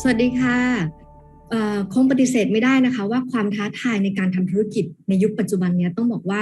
สวัสดีค่ะ คงปฏิเสธไม่ได้นะคะ ว่าความท้าทายในการทำธุรกิจในยุคปัจจุบันนี้ต้องบอกว่า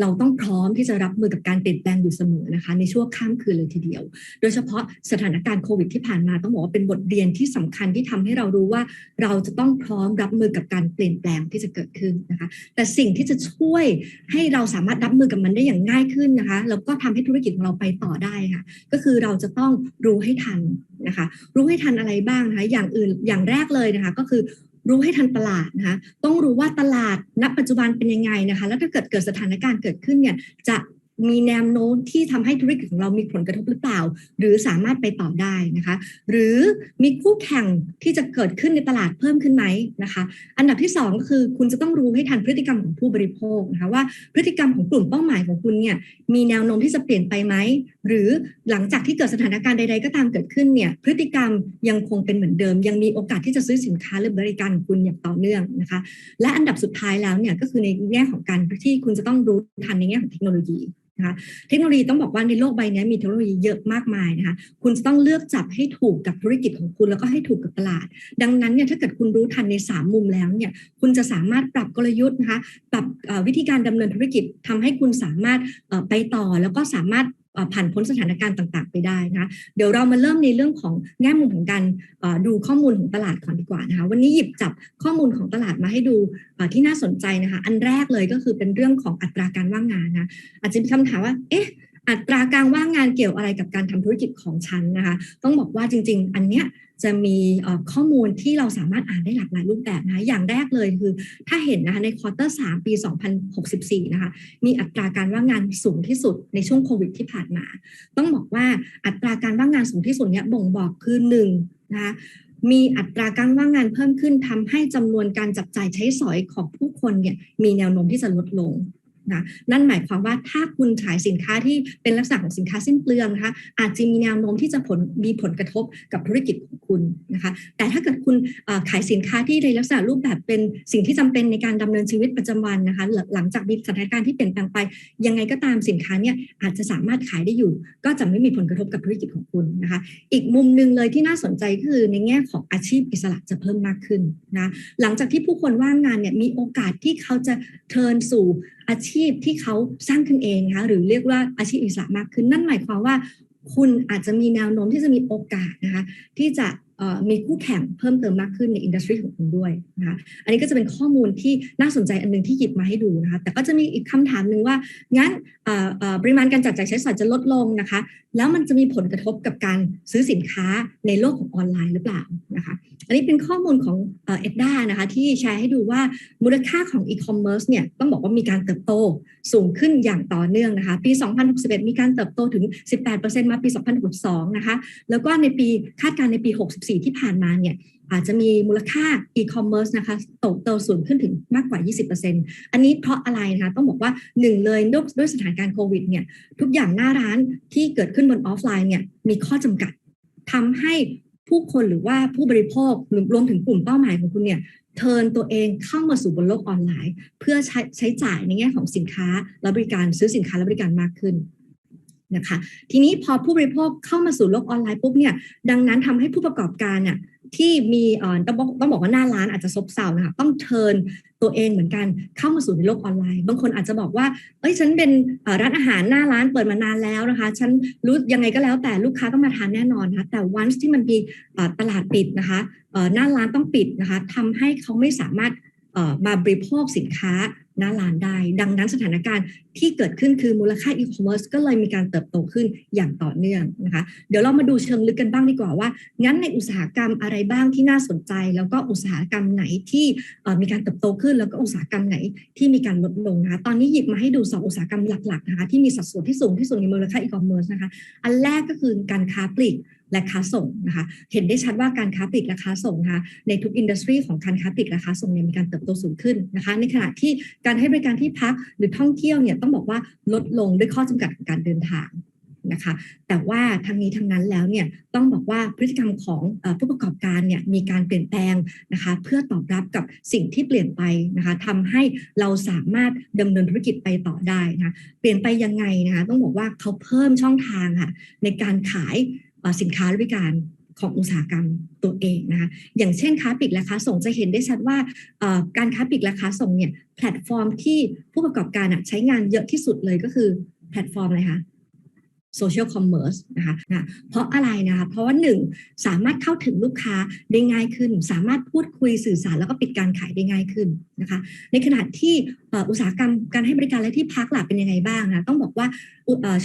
เราต้องพร้อมที่จะรับมือกับการเปลี่ยนแปลงอยู่เสมอนะคะ ในช่วงข้ามคืนเลยทีเดียว โดยเฉพาะสถานการณ์โควิดที่ผ่านมาต้องบอกว่าเป็นบทเรียนที่สำคัญที่ทำให้เรารู้ว่าเราจะต้องพร้อมรับมือกับการเปลี่ยนแปลงที่จะเกิดขึ้นนะคะ แต่สิ่งที่จะช่วยให้เราสามารถรับมือกับมันได้อย่างง่ายขึ้นนะคะแล้วก็ทำให้ธุรกิจของเราไปต่อได้ค่ะ ก็คือเราจะต้องรู้ให้ทันนะคะ รู้ให้ทันอะไรบ้างนะคะ อย่างอื่นอย่างแรกเลยนะคะก็คือรู้ให้ทันตลาดนะคะ ต้องรู้ว่าตลาดณปัจจุบันเป็นยังไงนะคะ แล้วถ้าเกิดเกิดสถานการณ์เกิดขึ้นเนี่ย จะมีแนวโน้มที่ทำให้ธุรกิจของเรามีผลกระทบหรือเปล่า หรือสามารถไปต่อได้นะคะ หรือมีคู่แข่งที่จะเกิดขึ้นในตลาดเพิ่มขึ้นไหมนะคะ อันดับที่ 2 ก็คือคุณจะต้องรู้ให้ทันพฤติกรรมของผู้บริโภคนะคะว่าพฤติกรรมของกลุ่มเป้าหมายของคุณเนี่ยมีแนวโน้มที่จะเปลี่ยนไปไหม หรือหลังจากที่เกิดสถานการณ์ใด ๆ ก็ตามเกิดขึ้นเนี่ยพฤติกรรมยังคงเป็นเหมือนเดิม ยังมีโอกาสที่จะซื้อสินค้าหรือบริการของคุณอย่างต่อเนื่องนะคะ และอันดับสุดท้ายแล้วเนี่ยก็คือในแง่ของการที่คุณจะต้องรู้ทันในแง่ของเทคโนโลยีนะคะเทคโนโลยีต้องบอกว่าในโลกใบนี้มีเทคโนโลยีเยอะมากมายนะคะคุณจะต้องเลือกจับให้ถูกกับธุรกิจของคุณแล้วก็ให้ถูกกับตลาด ดังนั้นเนี่ยถ้าเกิดคุณรู้ทันใน 3 มุมแล้วเนี่ยคุณจะสามารถปรับกลยุทธ์นะคะปรับวิธีการดำเนินธุรกิจทำให้คุณสามารถไปต่อแล้วก็สามารถ ผ่านพ้นสถานการณ์ต่างๆ ไปได้นะเดี๋ยวเรามาเริ่มในเรื่องของแง่มุมของการดูข้อมูลของตลาดก่อนดีกว่านะคะวันนี้หยิบจับข้อมูลของตลาดมาให้ดูที่น่าสนใจนะคะอันแรกเลยก็คือเป็นเรื่องของอัตราการว่างงานนะอาจจะมีคำถามว่าเอ๊ะ อัตราการว่างงานเกี่ยวอะไรกับการทำธุรกิจของฉันนะคะ ต้องบอกว่าจริง ๆ อันเนี้ยจะมีข้อมูลที่เราสามารถอ่านได้หลากหลายรูปแบบนะคะอย่างแรกเลยคือ ถ้าเห็นนะคะในควอเตอร์3ปี 2064 นะคะ มีอัตราการว่างงานสูงที่สุดในช่วงโควิดที่ผ่านมา ต้องบอกว่าอัตราการว่างงานสูงที่สุดเนี้ยบ่งบอกคือหนึ่งนะคะมีอัตราการว่างงานเพิ่มขึ้นทำให้จำนวนการจับจ่ายใช้สอยของผู้คนเนี่ยมีแนวโน้มที่จะลดลง นะนั่นหมายความว่าถ้าคุณขายสินค้าที่เป็นลักษณะของสินค้าสิ้นเปลืองนะคะอาจจะมีแนวโน้มที่จะผลมีผลกระทบกับธุรกิจของคุณนะคะแต่ถ้าเกิดคุณขายสินค้าที่ในลักษณะรูปแบบเป็นสิ่งที่จำเป็นในการดำเนินชีวิตประจำวันนะคะหลังจากมีสถานการณ์ที่เปลี่ยนแปลงไป ยังไงก็ตามสินค้าเนี่ยอาจจะสามารถขายได้อยู่ ก็จะไม่มีผลกระทบกับธุรกิจของคุณนะคะอีกมุมหนึ่งเลยที่น่าสนใจก็คือในแง่ของอาชีพอิสระจะเพิ่มมากขึ้นนะหลังจากที่ผู้คนว่างงานเนี่ยมีโอกาสที่เขาจะเทินสู่ อาชีพที่เขาสร้างขึ้นเองนะคะหรือเรียกว่าอาชีพอิสระมากขึ้นนั่นหมายความว่า คุณอาจจะมีแนวโน้มที่จะมีโอกาสนะคะที่จะ มีคู่แข่งเพิ่มเติมมากขึ้นในอินดัสทรีของคุณด้วยนะคะอันนี้ก็จะเป็นข้อมูลที่น่าสนใจอันนึงที่หยิบมาให้ดูนะคะแต่ก็จะมีอีกคำถามหนึ่งว่า งั้นปริมาณการจับจ่ายใช้สอยจะลดลงนะคะ แล้วมันจะมีผลกระทบกับการซื้อสินค้าในโลกของออนไลน์หรือเปล่านะคะอันนี้เป็นข้อมูลของเอ็ดด้านะคะที่แชร์ให้ดูว่ามูลค่าของอีคอมเมิร์ซเนี่ยต้องบอกว่ามีการเติบโตสูงขึ้นอย่างต่อเนื่องนะคะปี 2061 มีการเติบโตถึง 18%มาปี 2062 นะคะแล้วก็ในปีคาดการในปี64ที่ผ่านมาเนี่ยอาจจะมีมูลค่าอีคอมเมิร์ซนะคะโตโตสูงขึ้นถึงมากกว่า 20%อันนี้เพราะอะไรนะคะต้องบอกว่าหนึ่งเลยด้วยสถานการณ์โควิดเนี่ยทุกอย่างหน้าร้านที่เกิดขึ้นบนออฟไลน์เนี่ยมีข้อจำกัดทำให้ผู้คนหรือว่าผู้บริโภคหรือรวมถึงกลุ่มเป้าหมายของคุณเนี่ยเทินตัวเองเข้ามาสู่บนโลกออนไลน์ เพื่อใช้ใช้จ่ายในแง่ของสินค้าและบริการซื้อสินค้าและบริการมากขึ้น นะคะ ทีนี้พอผู้บริโภคเข้ามาสู่โลกออนไลน์ปุ๊บเนี่ยดังนั้นทำให้ผู้ประกอบการเนี่ยที่มีเอ่อต้องบอกต้องบอกว่าหน้าร้านอาจจะซบเซานะคะต้องเทินตัวเองเหมือนกันเข้ามาสู่ในโลกออนไลน์ บางคนอาจจะบอกว่าเอ้ยฉันเป็นร้านอาหารหน้าร้านเปิดมานานแล้วนะคะ ฉันรู้ยังไงก็แล้วแต่ลูกค้าต้องมาทานแน่นอนนะคะแต่วันที่มันมีตลาดปิดนะคะหน้าร้านต้องปิดนะคะทำให้เขาไม่สามารถ มาบริโภคสินค้าหน้าร้านได้ ดังนั้นสถานการณ์ที่เกิดขึ้นคือมูลค่าอีคอมเมิร์ซก็เลยมีการเติบโตขึ้นอย่างต่อเนื่องนะคะ เดี๋ยวเรามาดูเชิงลึกกันบ้างดีกว่าว่า งั้นในอุตสาหกรรมอะไรบ้างที่น่าสนใจ แล้วก็อุตสาหกรรมไหนที่มีการเติบโตขึ้น แล้วก็อุตสาหกรรมไหนที่มีการลดลงนะคะ ตอนนี้หยิบมาให้ดู 2 อุตสาหกรรมหลักๆนะคะที่มีสัดส่วนที่สูงที่สุดในมูลค่าอีคอมเมิร์ซนะคะ อันแรกก็คือการค้าปลีก และค้าส่งนะคะเห็นได้ชัดว่าการค้าปลีกและค้าส่งนะคะในทุกอินดัสทรีของการค้าปลีกและค้าส่งเนี่ยมีการเติบโตสูงขึ้นนะคะ ในขณะที่การให้บริการที่พักหรือท่องเที่ยวเนี่ยต้องบอกว่าลดลงด้วยข้อจำกัดของการเดินทางนะคะแต่ว่าทางนี้ทางนั้นแล้วเนี่ยต้องบอกว่าพฤติกรรมของผู้ประกอบการเนี่ยมีการเปลี่ยนแปลงนะคะเพื่อตอบรับกับสิ่งที่เปลี่ยนไปนะคะทำให้เราสามารถดำเนินธุรกิจไปต่อได้นะะเปลี่ยนไปยังไงนะคะต้องบอกว่าเขาเพิ่มช่องทางค่ะในการขาย สินค้าบริการของอุตสาหกรรมตัวเองนะคะอย่างเช่นค้าปลีกและค้าส่งจะเห็นได้ชัดว่าการค้าปลีกและค้าส่งเนี่ยแพลตฟอร์มที่ผู้ประกอบการใช้งานเยอะที่สุดเลยก็คือแพลตฟอร์มอะไรคะ โซเชียลคอมเมอร์สนะคะนะเพราะอะไรนะคะเพราะว่าหนึ่งสามารถเข้าถึงลูกค้าได้ง่ายขึ้น สามารถพูดคุยสื่อสารแล้วก็ปิดการขายได้ง่ายขึ้นนะคะในขณะที่อุตสาหกรรมการให้บริการและที่พักหลักเป็นยังไงบ้างนะต้องบอกว่า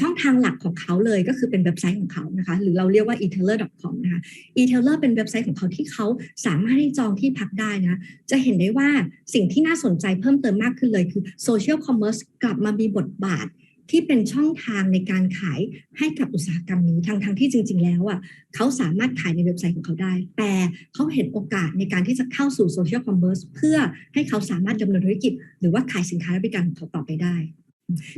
ช่องทางหลักของเขาเลยก็คือเป็นเว็บไซต์ของเขานะคะหรือเราเรียกว่า e-tailer.com นะคะ e-tailer เป็นเว็บไซต์ของเขาที่เขาสามารถให้จองที่พักได้นะจะเห็นได้ว่าสิ่งที่น่าสนใจเพิ่มเติมมากขึ้นเลยคือ social commerce กลับมามีบทบาท ที่เป็นช่องทางในการขายให้กับอุตสาหกรรมนี้ทั้งทั้งที่จริง ๆ แล้วอะเขาสามารถขายในเว็บไซต์ของเขาได้ แต่เขาเห็นโอกาสในการที่จะเข้าสู่โซเชียลคอมเมอร์สเพื่อให้เขาสามารถดำเนินธุรกิจ หรือว่าขายสินค้าและบริการของเขาต่อไปได้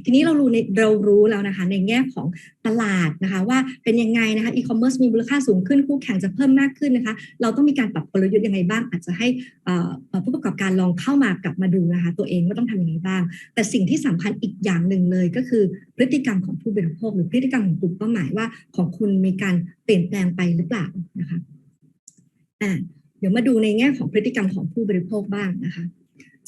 ทีนี้เรารู้ในเรารู้แล้วนะคะ ในแง่ของตลาดนะคะ ว่าเป็นยังไงนะคะอีคอมเมิร์ซมีมูลค่าสูงขึ้นคู่แข่งจะเพิ่มมากขึ้นนะคะ เราต้องมีการปรับกลยุทธ์ยังไงบ้าง อาจจะให้ผู้ประกอบการลองเข้ามากลับมาดูนะคะ ตัวเองว่าต้องทำยังไงบ้าง แต่สิ่งที่สำคัญอีกอย่างหนึ่งเลยก็คือพฤติกรรมของผู้บริโภคหรือพฤติกรรมของกลุ่มเป้าหมายว่าของคุณมีการเปลี่ยนแปลงไปหรือเปล่านะคะอ่าเดี๋ยวมาดูในแง่ของพฤติกรรมของผู้บริโภคบ้างนะคะ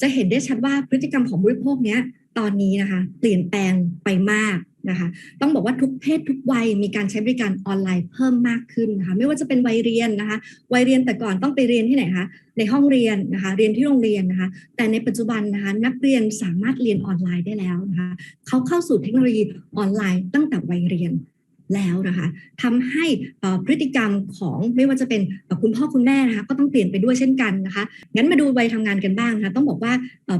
จะเห็นได้ชัดว่าพฤติกรรมของบริโภคเนี้ย ตอนนี้นะคะ เปลี่ยนแปลงไปมากนะคะ ต้องบอกว่าทุกเพศทุกวัยมีการใช้บริการออนไลน์เพิ่มมากขึ้นนะคะไม่ว่าจะเป็นวัยเรียนนะคะ วัยเรียนแต่ก่อนต้องไปเรียนที่ไหนคะในห้องเรียนนะคะ เรียนที่โรงเรียนนะคะ แต่ในปัจจุบันนะคะนักเรียนสามารถเรียนออนไลน์ได้แล้วนะคะเขาเข้าสู่เทคโนโลยีออนไลน์ตั้งแต่วัยเรียน แล้วนะคะทำให้พฤติกรรมของไม่ว่าจะเป็นคุณพ่อคุณแม่นะคะก็ต้องเปลี่ยนไปด้วยเช่นกันนะคะงั้นมาดูวัยทำงานกันบ้างนะคะต้องบอกว่า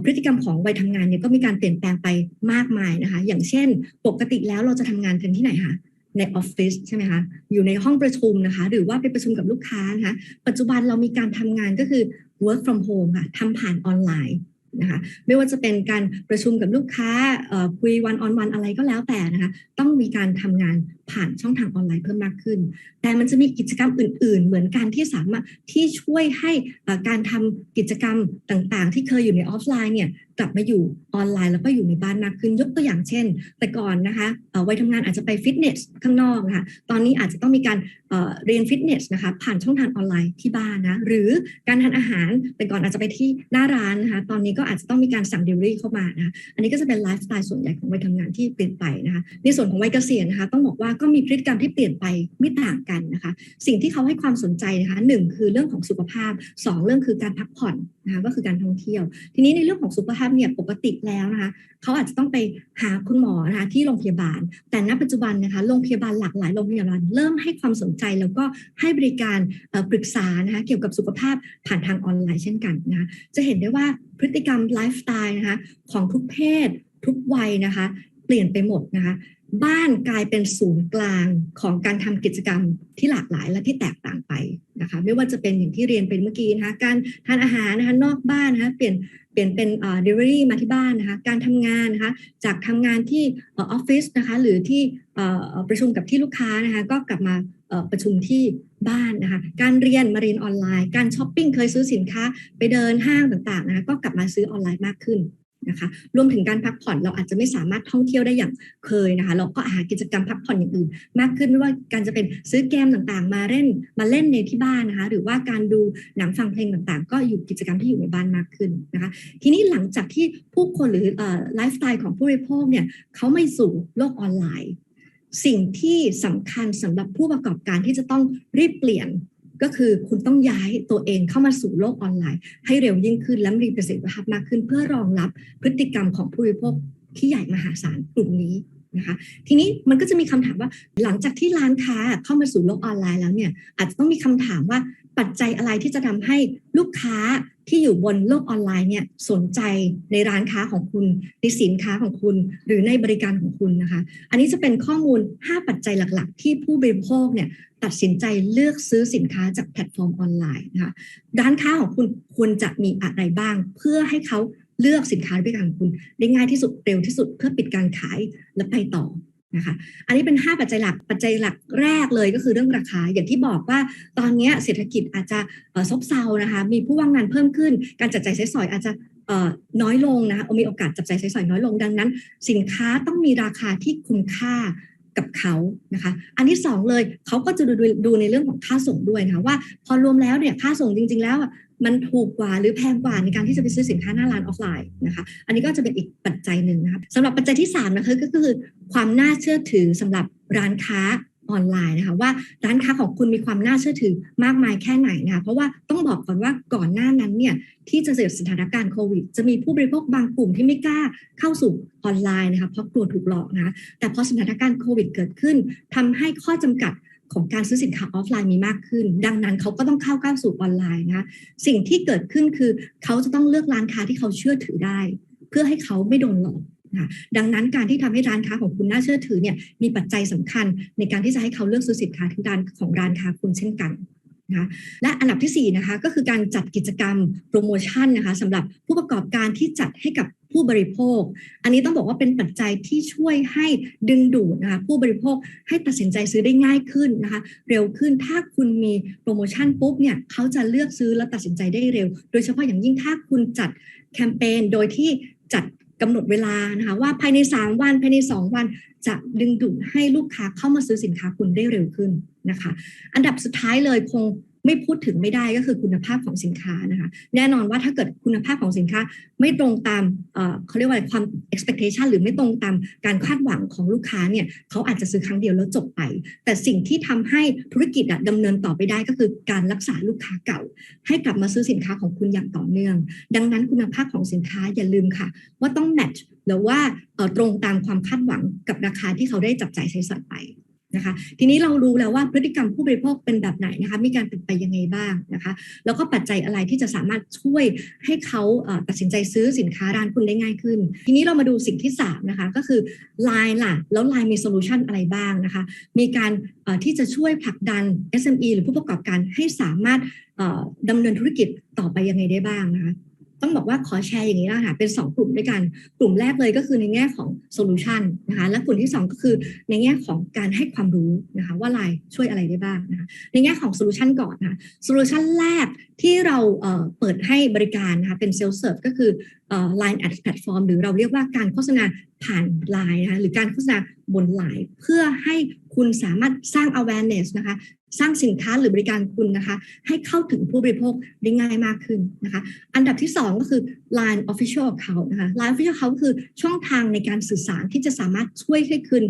พฤติกรรมของวัยทำงานเนี่ยก็มีการเปลี่ยนแปลงไปมากมายนะคะ อย่างเช่น ปกติแล้วเราจะทำงานกันที่ไหนคะในออฟฟิศใช่ไหมคะ อยู่ในห้องประชุมนะคะ หรือว่าไปประชุมกับลูกค้านะคะ ปัจจุบันเรามีการทำงานก็คือ work from home ค่ะทำผ่านออนไลน์ นะคะไม่ว่าจะเป็นการประชุมกับลูกค้าคุยวันออนวันอะไรก็แล้วแต่นะคะต้องมีการทำงานผ่านช่องทางออนไลน์เพิ่มมากขึ้น แต่มันจะมีกิจกรรมอื่น ๆ เหมือนกันที่สามารถที่ช่วยให้การทำกิจกรรมต่างๆ ที่เคยอยู่ในออฟไลน์เนี่ย กลับมาอยู่ออนไลน์แล้วก็อยู่ในบ้านมากขึ้นยกตัวอย่างเช่น แต่ก่อนนะคะวัยทำงานอาจจะไปฟิตเนสข้างนอกนะคะตอนนี้อาจจะต้องมีการเรียนฟิตเนสนะคะผ่านช่องทางออนไลน์ที่บ้านนะหรือการทานอาหารแต่ก่อนอาจจะไปที่หน้าร้านนะคะตอนนี้ก็อาจจะต้องมีการสั่งเดลิเวอรี่เข้ามานะะอันนี้ก็จะเป็นไลฟ์สไตล์ส่วนใหญ่ของวัยทำงานที่เปลี่ยนไปนะคะในส่วนของวัยเกษียณนะคะต้องบอกว่าก็มีพฤติกรรมที่เปลี่ยนไปไม่ต่างกันนะคะสิ่งที่เขาให้ความสนใจนะคะหนึ่งคือเรื่องของสุขภาพ 2 เรื่องคือการพักผ่อน นะคะก็คือการท่องเที่ยว ทีนี้ในเรื่องของสุขภาพเนี่ยปกติแล้วนะคะเขาอาจจะต้องไปหาคุณหมอนะคะที่โรงพยาบาล แต่ณปัจจุบันนะคะโรงพยาบาลหลากหลายโรงพยาบาลเริ่มให้ความสนใจแล้วก็ให้บริการปรึกษานะคะเกี่ยวกับสุขภาพผ่านทางออนไลน์เช่นกันนะคะจะเห็นได้ว่าพฤติกรรมไลฟ์สไตล์นะคะของทุกเพศ ทุกวัยนะคะเปลี่ยนไปหมดนะคะบ้านกลายเป็นศูนย์กลางของการทำกิจกรรมที่หลากหลายและที่แตกต่างไป นะคะไม่ว่าจะเป็นอย่างที่เรียนเป็นเมื่อกี้นะคะการทานอาหารนะคะนอกบ้านนะคะเปลี่ยนเปลี่ยนเป็นเอ่อ delivery มาที่บ้านนะคะการทำงานนะคะจากทำงานที่ออฟฟิศนะคะหรือที่ประชุมกับที่ลูกค้านะคะก็กลับมาประชุมที่บ้านนะคะการเรียนมาเรียนออนไลน์ การช้อปปิ้งเคยซื้อสินค้าไปเดินห้างต่างๆนะคะก็กลับมาซื้อออนไลน์มากขึ้น นะคะรวมถึงการพักผ่อนเราอาจจะไม่สามารถท่องเที่ยวได้อย่างเคยนะคะ เราก็หากิจกรรมพักผ่อนอย่างอื่น มากขึ้นไม่ว่าการจะเป็นซื้อเกมต่างๆ มาเล่นมาเล่นในที่บ้านนะคะ หรือว่าการดูหนังฟังเพลงต่างๆ ก็อยู่กิจกรรมที่อยู่ในบ้านมากขึ้นนะคะ ทีนี้หลังจากที่ผู้คนหรือไลฟ์สไตล์ของผู้บริโภคเนี่ยเขาไม่สู่โลกออนไลน์ สิ่งที่สำคัญสำหรับผู้ประกอบการที่จะต้องรีบเปลี่ยน ก็คือคุณต้องย้ายตัวเองเข้ามาสู่โลกออนไลน์ ให้เร็วยิ่งขึ้นและมีประสิทธิภาพมากขึ้น เพื่อรองรับพฤติกรรมของผู้บริโภคที่ใหญ่มหาศาลกลุ่มนี้นะคะทีนี้มันก็จะมีคำถามว่าหลังจากที่ร้านค้าเข้ามาสู่โลกออนไลน์แล้วเนี่ยอาจจะต้องมีคำถามว่า ปัจจัยอะไรที่จะทำให้ลูกค้าที่อยู่บนโลกออนไลน์เนี่ยสนใจในร้านค้าของคุณในสินค้าของคุณ หรือในบริการของคุณนะคะ อันนี้จะเป็นข้อมูล 5 ปัจจัยหลักๆ ที่ผู้บริโภคเนี่ยตัดสินใจเลือกซื้อสินค้าจากแพลตฟอร์มออนไลน์นะคะร้านค้าของคุณควรจะมีอะไรบ้าง เพื่อให้เขาเลือกสินค้าบริการของคุณ ได้ง่ายที่สุดเร็วที่สุดเพื่อปิดการขายและไปต่อ นะคะอันนี้เป็น 5 ปัจจัยหลักปัจจัยหลักแรกเลยก็คือเรื่องราคา อย่างที่บอกว่าตอนนี้เศรษฐกิจอาจจะซบเซานะคะมีผู้ว่างงานเพิ่มขึ้น การจัดจ่ายใช้สอยอาจจะน้อยลงนะคะมีโอกาสจับใจใช้สอยน้อยลงดังนั้น สินค้าต้องมีราคาที่คุ้มค่ากับเขานะคะ อันที่สองเลยเขาก็จะดูดูในเรื่องของค่าส่งด้วยนะคะว่าพอรวมแล้วเนี่ยค่าส่งจริง ๆ แล้ว มันถูกกว่าหรือแพงกว่าในการที่จะไปซื้อสินค้าหน้าร้านออฟไลน์นะคะ อันนี้ก็จะเป็นอีกปัจจัยหนึ่งนะคะสำหรับปัจจัยที่สามนะคะก็คือความน่าเชื่อถือสำหรับร้านค้าออนไลน์นะคะว่าร้านค้าของคุณมีความน่าเชื่อถือมากมายแค่ไหนนะคะเพราะว่าต้องบอกก่อนว่าก่อนหน้านั้นเนี่ยที่จะเกิดสถานการณ์โควิด จะมีผู้บริโภคบางกลุ่มที่ไม่กล้าเข้าสู่ออนไลน์นะคะเพราะกลัวถูกหลอกนะะแต่พอสถานการณ์โควิดเกิดขึ้นทำให้ข้อจำกัด ของการซื้อสินค้าออฟไลน์มีมากขึ้น ดังนั้นเขาก็ต้องเข้าก้าวสู่ออนไลน์นะคะสิ่งที่เกิดขึ้นคือเขาจะต้องเลือกร้านค้าที่เขาเชื่อถือได้ เพื่อให้เขาไม่โดนหลอกค่ะดังนั้นการที่ทำให้ร้านค้าของคุณน่าเชื่อถือเนี่ยมีปัจจัยสำคัญในการที่จะให้เขาเลือกซื้อสินค้าที่ร้านของร้านค้าคุณเช่นกัน นะและอันดับที่4นะคะก็คือการจัดกิจกรรมโปรโมชั่นนะคะสำหรับผู้ประกอบการที่จัดให้กับผู้บริโภค อันนี้ต้องบอกว่าเป็นปัจจัยที่ช่วยให้ดึงดูดนะคะผู้บริโภคให้ตัดสินใจซื้อได้ง่ายขึ้นนะคะ เร็วขึ้นถ้าคุณมีโปรโมชั่นปุ๊บเนี่ยเขาจะเลือกซื้อและตัดสินใจได้เร็ว โดยเฉพาะอย่างยิ่งถ้าคุณจัดแคมเปญโดยที่จัดกำหนดเวลานะคะว่าภายใน 3 วันภายใน 2 วันจะดึงดูดให้ลูกค้าเข้ามาซื้อสินค้าคุณได้เร็วขึ้น นะคะ อันดับสุดท้ายเลยคงไม่พูดถึงไม่ได้ก็คือคุณภาพของสินค้านะคะแน่นอนว่าถ้าเกิดคุณภาพของสินค้าไม่ตรงตามเขาเรียกว่าความ expectation หรือไม่ตรงตามการคาดหวังของลูกค้าเนี่ยเขาอาจจะซื้อครั้งเดียวแล้วจบไป แต่สิ่งที่ทำให้ธุรกิจดำเนินต่อไปได้ก็คือการรักษาลูกค้าเก่า ให้กลับมาซื้อสินค้าของคุณอย่างต่อเนื่อง ดังนั้นคุณภาพของสินค้าอย่าลืมค่ะ ว่าต้อง match หรือว่าตรงตามความคาดหวังกับราคาที่เขาได้จับจ่ายใช้สอยไป นะคะ ทีนี้เรารู้แล้วว่าพฤติกรรมผู้บริโภคเป็นแบบไหนนะคะ มีการเปลี่ยนไปยังไงบ้างนะคะ แล้วก็ปัจจัยอะไรที่จะสามารถช่วยให้เขาตัดสินใจซื้อสินค้าร้านคุณได้ง่ายขึ้น ทีนี้เรามาดูสิ่งที่3นะคะก็คือ Line ล่ะ แล้ว Line มีโซลูชันอะไรบ้างนะคะ มีการที่จะช่วยผลักดัน SME หรือผู้ประกอบการให้สามารถดำเนินธุรกิจต่อไปยังไงได้บ้างนะคะ ต้องบอกว่าขอแชร์อย่างนี้นะคะเป็น 2 กลุ่มด้วยกัน กลุ่มแรกเลยก็คือในแง่ของโซลูชันนะคะและกลุ่มที่ 2 ก็คือในแง่ของการให้ความรู้นะคะว่าไลน์ช่วยอะไรได้บ้างนะคะในแง่ของโซลูชันก่อนนะคะโซลูชันแรกที่เราเปิดให้บริการนะคะเป็นเซลล์เซิร์ฟก็คือ Line Ad Platform หรือเราเรียกว่าการโฆษณาผ่านไลน์นะคะหรือการโฆษณาบนไลน์เพื่อให้คุณสามารถสร้าง awareness นะคะ สร้างสินค้าหรือบริการคุณนะคะ ให้เข้าถึงผู้บริโภคได้ง่ายมากขึ้นนะคะ อันดับที่ 2 ก็คือ Line Official Account นะคะ Line Official Account คือช่องทางในการสื่อสารที่จะสามารถช่วยให้คุณ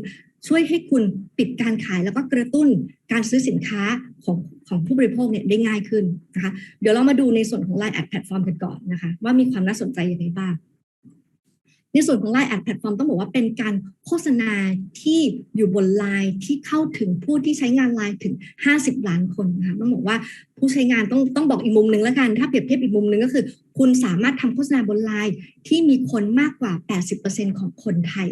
ช่วยให้คุณปิดการขายแล้วก็กระตุ้นการซื้อสินค้าของของผู้บริโภคเนี่ยได้ง่ายขึ้นนะคะ เดี๋ยวเรามาดูในส่วนของ Line Ad Platform กันก่อนนะคะ ว่ามีความน่าสนใจอยังไงบ้าง ในส่วนของ Line แอดแพลตฟอร์มต้องบอกว่าเป็นการโฆษณาที่อยู่บน Line ที่เข้าถึงผู้ที่ใช้งาน Line ถึง 50 ล้านคนนะคะต้องบอกว่าผู้ใช้งานต้องต้องบอกอีกมุมหนึ่งแล้วกัน ถ้าเปรียบเทียบอีกมุมหนึ่งก็คือ คุณสามารถทำโฆษณาบน Line ที่มีคนมากกว่า 80%ของคนไทย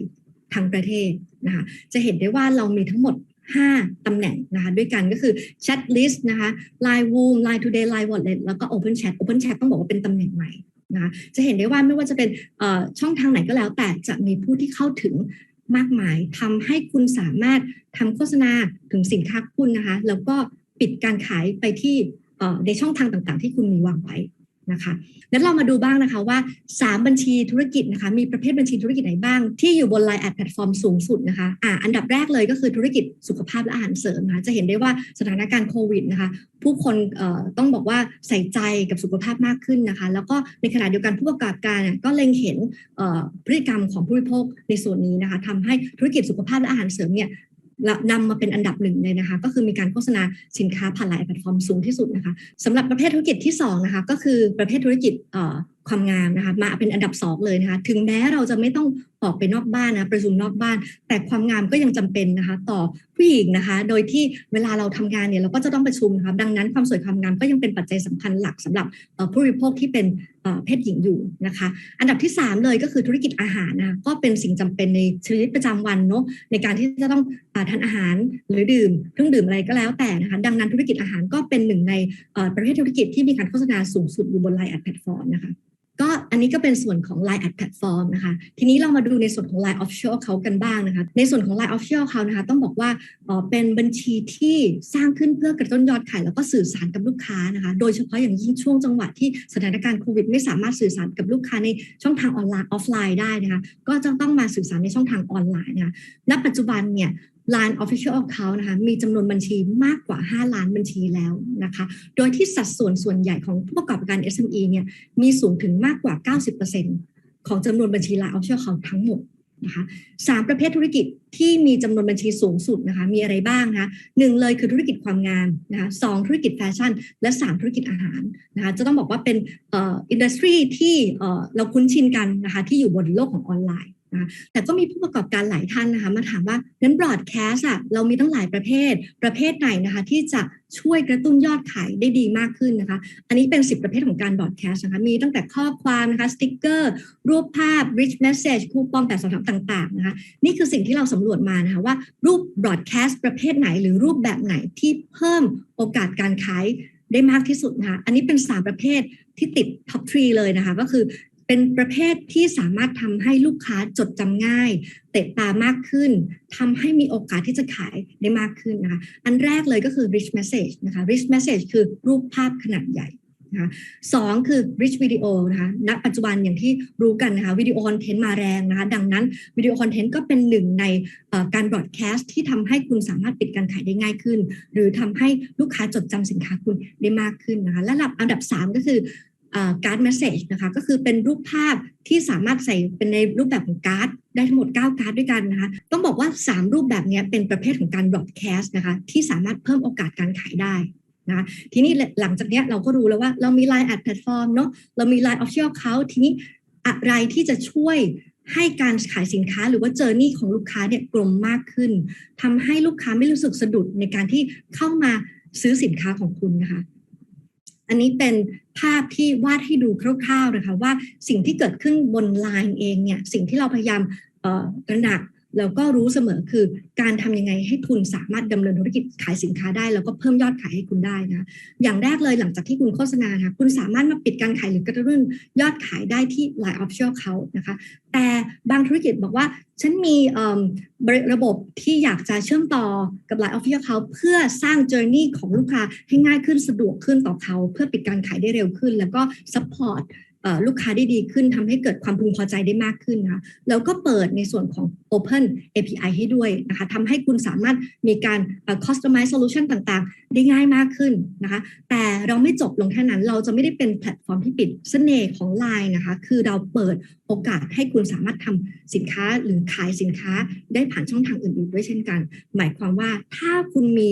ทั้งประเทศนะคะจะเห็นได้ว่าเรามีทั้งหมด5ตำแหน่งนะคะด้วยกันก็คือ Chat List นะคะ Line Room Line Today Line Wallet แล้วก็ Open Chat Open Chat ต้องบอกว่าเป็นตำแหน่งใหม่ นะจะเห็นได้ว่าไม่ว่าจะเป็นช่องทางไหนก็แล้ว แต่จะมีผู้ที่เข้าถึงมากมายทำให้คุณสามารถทำโฆษณาถึงสินค้าคุณนะคะ แล้วก็ปิดการขายไปที่ในช่องทางต่างๆ ที่คุณมีวางไว้ นะคะแล้วเรามาดูบ้างนะคะว่า 3 บัญชีธุรกิจนะคะ มีประเภทบัญชีธุรกิจไหนบ้าง ที่อยู่บน Line แอดแพลตฟอร์มสูงสุดนะคะอ่าอันดับแรกเลยก็คือธุรกิจสุขภาพและอาหารเสริมนะคะจะเห็นได้ว่าสถานการณ์โควิดนะคะ ผู้คนต้องบอกว่าใส่ใจกับสุขภาพมากขึ้นนะคะ แล้วก็ในขณะเดียวกันผู้ประกอบการก็เล็งเห็นพฤติกรรมของผู้บริโภคในส่วนนี้นะคะทำให้ธุรกิจสุขภาพและอาหารเสริมเนี่ย นำมาเป็นอันดับหนึ่งเลยนะคะ ก็คือมีการโฆษณาสินค้าผ่านหลายแพลตฟอร์มสูงที่สุดนะคะสำหรับประเภทธุรกิจที่2นะคะก็คือประเภทธุรกิจความงามนะคะมาเป็นอันดับ 2 เลยนะคะถึงแม้เราจะไม่ต้อง ออกไปนอกบ้านนะประชุมนอกบ้าน แต่ความงามก็ยังจำเป็นนะคะ ต่อผู้หญิงนะคะ โดยที่เวลาเราทำงานเนี่ยเราก็จะต้องประชุมนะคะดังนั้นความสวยความงามก็ยังเป็นปัจจัยสำคัญหลักสำหรับผู้บริโภคที่เป็นเพศหญิงอยู่นะคะ อันดับที่ 3 เลยก็คือธุรกิจอาหารนะก็เป็นสิ่งจำเป็นในชีวิตประจำวันเนาะในการที่จะต้องทานอาหารหรือดื่มเครื่องดื่มอะไรก็แล้วแต่นะคะดังนั้นธุรกิจอาหารก็เป็นหนึ่งในประเภทธุรกิจที่มีการโฆษณาสูงสุดอยู่บนไลน์แอดแพลตฟอร์มนะคะ ก็อันนี้ก็เป็นส่วนของ Line Ad Platform นะคะ ทีนี้เรามาดูในส่วนของ Line Official เขากันบ้างนะคะ ในส่วนของ Line Official เขานะคะ ต้องบอกว่าเป็นบัญชีที่สร้างขึ้นเพื่อกระตุ้นยอดขาย แล้วก็สื่อสารกับลูกค้านะคะ โดยเฉพาะอย่างยิ่งช่วงจังหวะที่สถานการณ์โควิด ไม่สามารถสื่อสารกับลูกค้าในช่องทางออนไลน์ออฟไลน์ได้นะคะ ก็จะต้องมาสื่อสารในช่องทางออนไลน์นะคะ ณ ปัจจุบันเนี่ย Line Official Account นะคะมีจำนวนบัญชีมากกว่า 5 ล้านบัญชีแล้วนะคะโดยที่สัดส่วนส่วนใหญ่ของผู้ประกอบการ SME เนี่ยมีสูงถึงมากกว่า 90%ของจำนวนบัญชี Line Official Account ทั้งหมดนะคะสามประเภทธุรกิจที่มีจำนวนบัญชีสูงสุดนะคะมีอะไรบ้างนะคะหนึ่งเลยคือธุรกิจความงามนะคะสองธุรกิจแฟชั่น และสามธุรกิจอาหารนะคะจะต้องบอกว่าเป็นอ่ออินดัสทรีที่เออเราคุ้นชินกันนะคะที่อยู่บนโลกของออนไลน์ นะแต่ก็มีผู้ประกอบการหลายท่านนะคะมาถามว่างั้นบรอดแคสต์อะเรามีตั้งหลายประเภท ประเภทไหนนะคะที่จะช่วยกระตุ้นยอดขายได้ดีมากขึ้นนะคะ อันนี้เป็น 10 ประเภทของการบรอดแคสต์นะคะ มีตั้งแต่ข้อความนะคะ สติกเกอร์ รูปภาพ rich message คูปองแต่สอบถามต่าง ๆ นะคะ นี่คือสิ่งที่เราสำรวจมานะคะว่ารูปบรอดแคสต์ประเภทไหน หรือรูปแบบไหนที่เพิ่มโอกาสการขายได้มากที่สุดนะคะ อันนี้เป็น 3 ประเภทที่ติดท็อปทรีเลยนะคะ ก็คือ เป็นประเภทที่สามารถทำให้ลูกค้าจดจำง่าย เตะตามากขึ้นทำให้มีโอกาสที่จะขายได้มากขึ้นนะคะ อันแรกเลยก็คือ rich message นะคะ rich message คือรูปภาพขนาดใหญ่นะคะสองคือ rich video นะคะณปัจจุบันอย่างที่รู้กันนะคะวิดีโอคอนเทนต์มาแรงนะคะดังนั้นวิดีโอคอนเทนต์ก็เป็นหนึ่งในการบ r อ a แคสต์ที่ทำให้คุณสามารถปิดการขายได้ง่ายขึ้น หรือทำให้ลูกค้าจดจำสินค้าคุณได้มากขึ้นนะคะและอันดับ 3 ก็คือ การ์ดเมสเซจนะคะก็คือเป็นรูปภาพที่สามารถใส่เป็นในรูปแบบของการ์ดได้ทั้งหมด 9 การ์ดด้วยกันนะคะ ต้องบอกว่า 3 รูปแบบนี้เป็นประเภทของการบ r อ a แคสต์นะคะที่สามารถเพิ่มโอกาสการขายได้นะทีนี้หลังจากนี้เราก็รู้แล้วว่าเรามี Line แอดแพลตฟอร์มเนาะเรามี Line Official Account ทีนี้อะไรที่จะช่วยให้การขายสินค้าหรือว่าเจอร์นี่ของลูกค้าเนี่ยกลมมากขึ้นทำให้ลูกค้าไม่รู้สึกสะดุดในการที่เข้ามาซื้อสินค้าของคุณนะคะ อันนี้เป็นภาพที่วาดให้ดูคร่าวๆนะคะว่าสิ่งที่เกิดขึ้นบนไลน์เองเนี่ยสิ่งที่เราพยายามตระหนัก แล้วก็รู้เสมอคือการทำยังไงให้คุณสามารถดำเนินธุรกิจขายสินค้าได้ แล้วก็เพิ่มยอดขายให้คุณได้นะอย่างแรกเลยหลังจากที่คุณโฆษณาค่ะคุณสามารถมาปิดการขายหรือกระตุ้นยอดขายได้ที่ Line Official เขานะคะแต่บางธุรกิจบอกว่าฉันมีระบบที่อยากจะเชื่อมต่อกับ Line Official เขาเพื่อสร้าง journey ของลูกค้าให้ง่ายขึ้นสะดวกขึ้นต่อเขา เพื่อปิดการขายได้เร็วขึ้น แล้วก็ support ลูกค้าได้ดีขึ้นทำให้เกิดความพึงพอใจได้มากขึ้นนะคะแล้วก็เปิดในส่วนของ Open API ให้ด้วยนะคะทำให้คุณสามารถมีการ customize solution ต่างๆ ได้ง่ายมากขึ้นนะคะแต่เราไม่จบลงแค่นั้น เราจะไม่ได้เป็นแพลตฟอร์มที่ปิดเสน่ห์ของ Line นะคะคือเราเปิดโอกาสให้คุณสามารถทำสินค้าหรือขายสินค้าได้ผ่านช่องทางอื่นๆ ด้วยเช่นกัน หมายความว่าถ้าคุณมี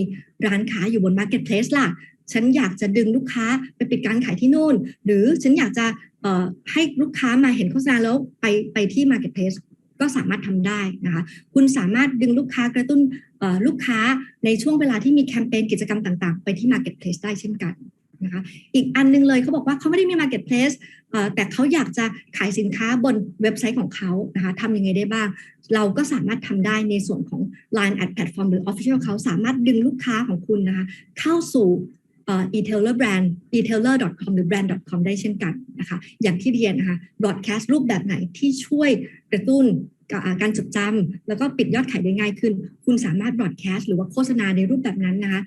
ร้านค้าอยู่บน Marketplace ล่ะฉันอยากจะดึงลูกค้าไปปิดการขายที่นู่น หรือฉันอยากจะ ให้ลูกค้ามาเห็นโฆษณาแล้วไปไปที่ Marketplace ก็สามารถทำได้นะคะ คุณสามารถดึงลูกค้ากระตุ้นลูกค้าในช่วงเวลาที่มีแคมเปญกิจกรรมต่าง ๆ ไปที่ Marketplace ได้เช่นกันนะคะอีกอันนึงเลยเขาบอกว่าเขาไม่ได้มี Marketplace แต่เขาอยากจะขายสินค้าบนเว็บไซต์ของเขานะคะทำยังไงได้บ้าง เราก็สามารถทำได้ในส่วนของ Line Ad Platform หรือ Official เขาสามารถดึงลูกค้าของคุณนะคะเข้าสู่ e-tailer brand e-tailer.com หรือ brand.com ได้เช่นกันนะคะอย่างที่เรียนนะคะ broadcast รูปแบบไหนที่ช่วยกระตุ้นการจดจำแล้วก็ปิดยอดขายได้ง่ายขึ้น คุณสามารถ broadcast หรือว่าโฆษณาในรูปแบบนั้นนะคะ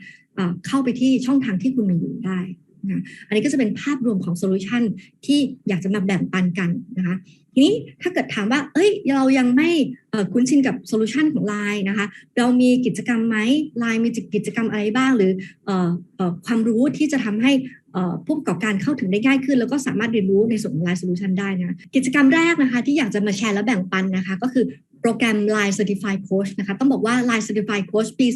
เข้าไปที่ช่องทางที่คุณมีอยู่ได้นะอันนี้ก็จะเป็นภาพรวมของโซลูชันที่อยากจะมาแบ่งปันกันนะคะ ทีนี้ถ้าเกิดถามว่า เอ้ย เรายังไม่คุ้นชินกับโซลูชันของ Line นะคะ เรามีกิจกรรมไหม Line มีกิจกรรมอะไรบ้าง หรือความรู้ที่จะทำให้ผู้ประกอบการเข้าถึงได้ง่ายขึ้น แล้วก็สามารถเรียนรู้ในส่วนของ Line Solution ได้นะ กิจกรรมแรกนะคะ ที่อยากจะมาแชร์และแบ่งปันนะคะ ก็คือ โปรแกรม Line Certified Coach นะคะต้องบอกว่า Line Certified Coach ปี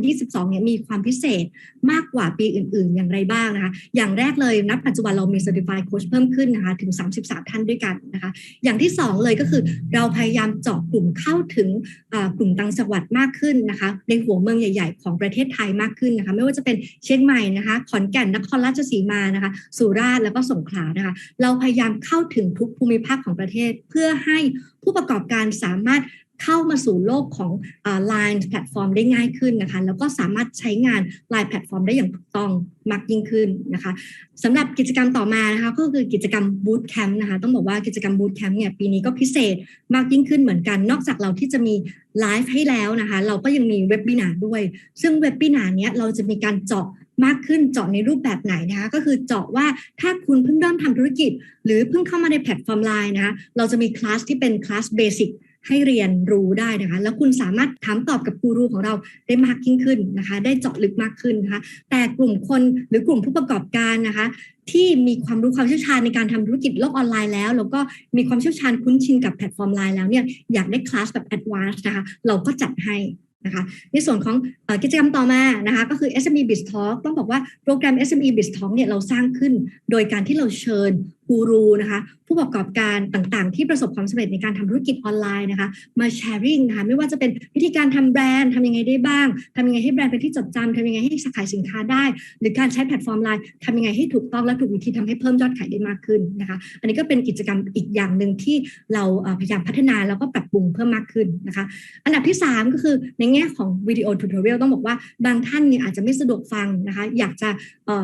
2022 เนี่ยมีความพิเศษมากกว่าปีอื่น ๆ อย่างไรบ้างนะคะ อย่างแรกเลยณปัจจุบันเรามี Certified Coach เพิ่มขึ้นนะคะถึง 33 ท่านด้วยกันนะคะ อย่างที่ 2 เลยก็คือเราพยายามเจาะกลุ่มเข้าถึงกลุ่มต่างจังหวัดมากขึ้นนะคะ ในหัวเมืองใหญ่ ๆ ของประเทศไทยมากขึ้นนะคะ ไม่ว่าจะเป็นเชียงใหม่นะคะ ขอนแก่น นครราชสีมานะคะ สุราษฎร์แล้วก็สงขลานะคะ เราพยายามเข้าถึงทุกภูมิภาคของประเทศเพื่อให้ ผู้ประกอบการสามารถเข้ามาสู่โลกของ Line แพลตฟอร์มได้ง่ายขึ้นนะคะ แล้วก็สามารถใช้งาน Line แพลตฟอร์มได้อย่างถูกต้องมากยิ่งขึ้นนะคะสำหรับกิจกรรมต่อมานะคะ ก็คือกิจกรรม Boot Camp นะคะ ต้องบอกว่ากิจกรรม Boot Camp เนี่ยปีนี้ก็พิเศษมากยิ่งขึ้นเหมือนกัน นอกจากเราที่จะมีไลฟ์ให้แล้วนะคะ เราก็ยังมีเว็บบินาด้วย ซึ่งเว็บบินาเนี้ยเราจะมีการเจาะ มากขึ้นเจาะในรูปแบบไหนนะคะก็คือเจาะว่าถ้าคุณเพิ่งเริ่มทำธุรกิจ หรือเพิ่งเข้ามาในแพลตฟอร์มไลน์นะคะเราจะมีคลาสที่เป็นคลาสเบสิกให้เรียนรู้ได้นะคะ แล้วคุณสามารถถามตอบกับกูรูของเราได้มากยิ่งขึ้นนะคะ ได้เจาะลึกมากขึ้นนะคะ แต่กลุ่มคนหรือกลุ่มผู้ประกอบการนะคะ ที่มีความรู้ความเชี่ยวชาญในการทำธุรกิจโลกออนไลน์แล้ว แล้วก็มีความเชี่ยวชาญคุ้นชินกับแพลตฟอร์มไลน์แล้วเนี่ยอยากได้คลาสแบบแอดวานซ์นะคะ เราก็จัดให้ นะคะในส่วนของอกิจกรรมต่อมานะคะก็คือ SME Biz Talk ต้องบอกว่าโปรแกรม SME Biz Talk เนี่ยเราสร้างขึ้นโดยการที่เราเชิญ กูรูนะคะผู้ประกอบการต่างๆ ที่ประสบความสำเร็จในการทำธุรกิจออนไลน์นะคะมาแชร์ริ่งนะคะไม่ว่าจะเป็นวิธีการทำแบรนด์ทำยังไงได้บ้างทำยังไงให้แบรนด์เป็นที่จดจำทำยังไงให้ขายสินค้าได้ หรือการใช้แพลตฟอร์มไลน์ทำยังไงให้ถูกต้องและถูกวิธีทำให้เพิ่มยอดขายได้มากขึ้นนะคะอันนี้ก็เป็นกิจกรรมอีกอย่างหนึ่งที่เราพยายามพัฒนาแล้วก็ปรับปรุงเพิ่มมากขึ้นนะคะอันดับที่ 3 ก็คือในแง่ของวิดีโอทูตอเรียลต้องบอกว่าบางท่านเนี่ยอาจจะไม่สะดวกฟังนะคะอยากจะ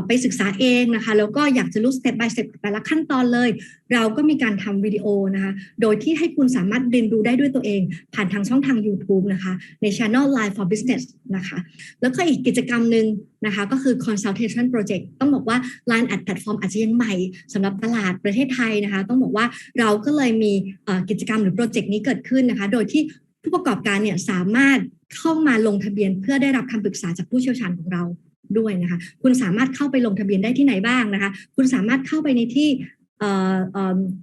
ไปศึกษาเองนะคะแล้วก็อยากจะรู้สเต็ป by สเต็ปแต่ละขั้นตอนเลย เราก็มีการทำวิดีโอนะคะ โดยที่ให้คุณสามารถเรียนรู้ได้ด้วยตัวเอง ผ่านทางช่องทาง YouTube นะคะ ใน Channel Live for Business นะคะ แล้วก็อีกกิจกรรมหนึ่งนะคะก็คือ consultation project ต้องบอกว่า Line at Platform อาจจะยังใหม่สำหรับตลาดประเทศไทยนะคะ ต้องบอกว่าเราก็เลยมีกิจกรรมหรือโปรเจกต์นี้เกิดขึ้นนะคะ โดยที่ผู้ประกอบการเนี่ยสามารถเข้ามาลงทะเบียนเพื่อได้รับคำปรึกษาจากผู้เชี่ยวชาญของเราด้วยนะคะ คุณสามารถเข้าไปลงทะเบียนได้ที่ไหนบ้างนะคะ คุณสามารถเข้าไปในที่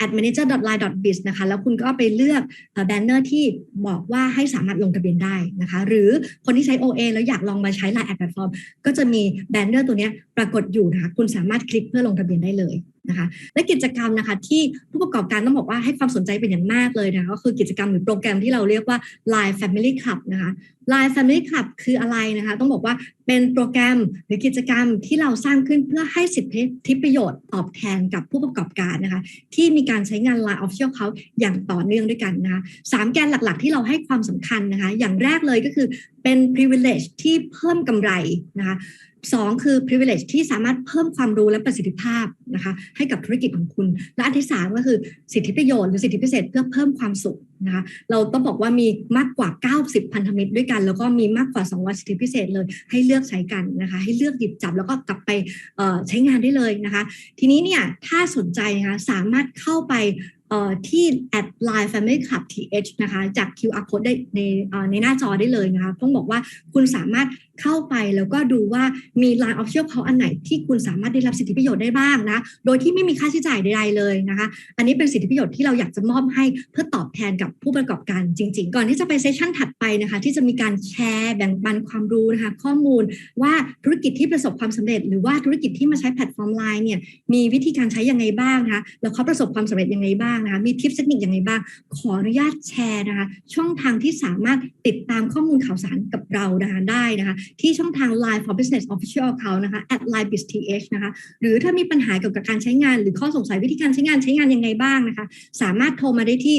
admanager.line.biz นะคะแล้วคุณก็ไปเลือกแบนเนอร์ที่บอกว่าให้สามารถลงทะเบียนได้นะคะหรือคนที่ใช้ OA แล้วอยากลองมาใช้ Line Ad Platform ก็จะมีแบนเนอร์ตัวนี้ปรากฏอยู่นะคะคุณสามารถคลิกเพื่อลงทะเบียนได้เลยนะคะและกิจกรรมนะคะที่ผู้ประกอบการต้องบอกว่าให้ความสนใจเป็นอย่างมากเลยนะคะก็คือกิจกรรมหรือโปรแกรมที่เราเรียกว่า Line Family Club นะคะ Line Family Club คืออะไรนะคะ ต้องบอกว่าเป็นโปรแกรมหรือกิจกรรมที่เราสร้างขึ้นเพื่อให้สิทธิประโยชน์ตอบแทนกับผู้ประกอบการนะคะ ที่มีการใช้งาน Line Official เขาอย่างต่อเนื่องด้วยกันนะคะสามแกนหลักๆ ที่เราให้ความสำคัญนะคะ อย่างแรกเลยก็คือเป็น privilege ที่เพิ่มกำไรนะคะสองคือ privilege ที่สามารถเพิ่มความรู้และประสิทธิภาพนะคะ ให้กับธุรกิจของคุณ และอันที่สามก็คือสิทธิประโยชน์หรือสิทธิพิเศษเพื่อเพิ่มความสุข นะคะเราต้องบอกว่ามีมากกว่า 90 พันธมิตรด้วยกัน แล้วก็มีมากกว่า 2 วัสิทธิพิเศษเลย ให้เลือกใช้กันนะคะ ให้เลือกหยิบจับแล้วก็กลับไปใช้งานได้เลยนะคะ ทีนี้เนี่ยถ้าสนใจนะคะสามารถเข้าไปที่ at line family club th นะคะ จาก QR code ได้ในในหน้าจอได้เลยนะคะ ต้องบอกว่าคุณสามารถ เข้าไปแล้วก็ดูว่ามี line official เขาอันไหนที่คุณสามารถได้รับสิทธิประโยชน์ได้บ้างนะ โดยที่ไม่มีค่าใช้จ่ายใดๆเลยนะคะ อันนี้เป็นสิทธิประโยชน์ที่เราอยากจะมอบให้เพื่อตอบแทนกับผู้ประกอบการจริง ๆ ก่อนที่จะไปเซสชั่นถัดไปนะคะ ที่จะมีการแชร์แบ่งปันความรู้นะคะ ข้อมูลว่าธุรกิจที่ประสบความสำเร็จ หรือว่าธุรกิจที่มาใช้แพลตฟอร์มไลน์เนี่ยมีวิธีการใช้ยังไงบ้างนะคะแล้วเขาประสบความสำเร็จยังไงบ้างนะคะมีทิปเทคนิคยังไงบ้าง ขออนุญาตแชร์นะคะ ช่องทางที่สามารถติดตามข้อมูลข่าวสารกับเรานะคะได้นะคะที่ช่องทาง Line for Business Official Account นะคะ at line biz th นะคะ หรือถ้ามีปัญหาเกี่ยวกับการใช้งาน หรือข้อสงสัยวิธีการใช้งานใช้งานยังไงบ้างนะคะ สามารถโทรมาได้ที่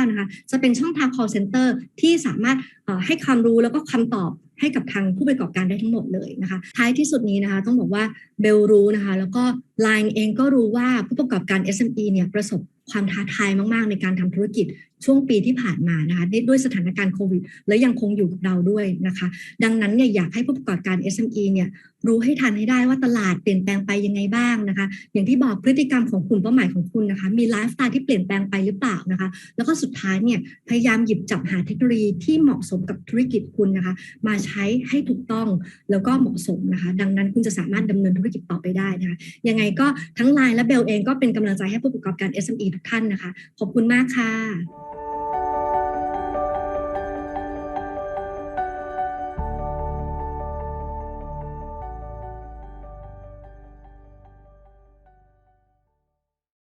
02-023-9999 นะคะ จะเป็นช่องทาง call center ที่สามารถให้ความรู้แล้วก็คำตอบให้กับทางผู้ประกอบการได้ทั้งหมดเลยนะคะ ท้ายที่สุดนี้นะคะ ต้องบอกว่าเบลรู้นะคะ แล้วก็ Line เองก็รู้ว่าผู้ประกอบการ SME เนี่ยประสบความท้าทายมากๆ ในการทำธุรกิจช่วงปีที่ผ่านมานะคะด้วยสถานการณ์โควิด และยังคงอยู่กับเราด้วยนะคะ ดังนั้นเนี่ยอยากให้ผู้ประกอบการ SME เนี่ยรู้ให้ทันให้ได้ว่าตลาดเปลี่ยนแปลงไปยังไงบ้างนะคะ อย่างที่บอกพฤติกรรมของกลุ่มเป้าหมายของคุณนะคะ มีไลฟ์สไตล์ที่เปลี่ยนแปลงไปหรือเปล่านะคะ แล้วก็สุดท้ายเนี่ยพยายามหยิบจับหาเทคโนโลยีที่เหมาะสมกับธุรกิจคุณนะคะ มาใช้ให้ถูกต้องแล้วก็เหมาะสมนะคะ ดังนั้นคุณจะสามารถดำเนินธุรกิจต่อไปได้นะคะยังไงงก็ทั้งไลน์และเบลเองก็เป็นกำลังใจให้ผู้ประกอบการ SME ทุกท่านนะคะ ขอบคุณมากค่ะ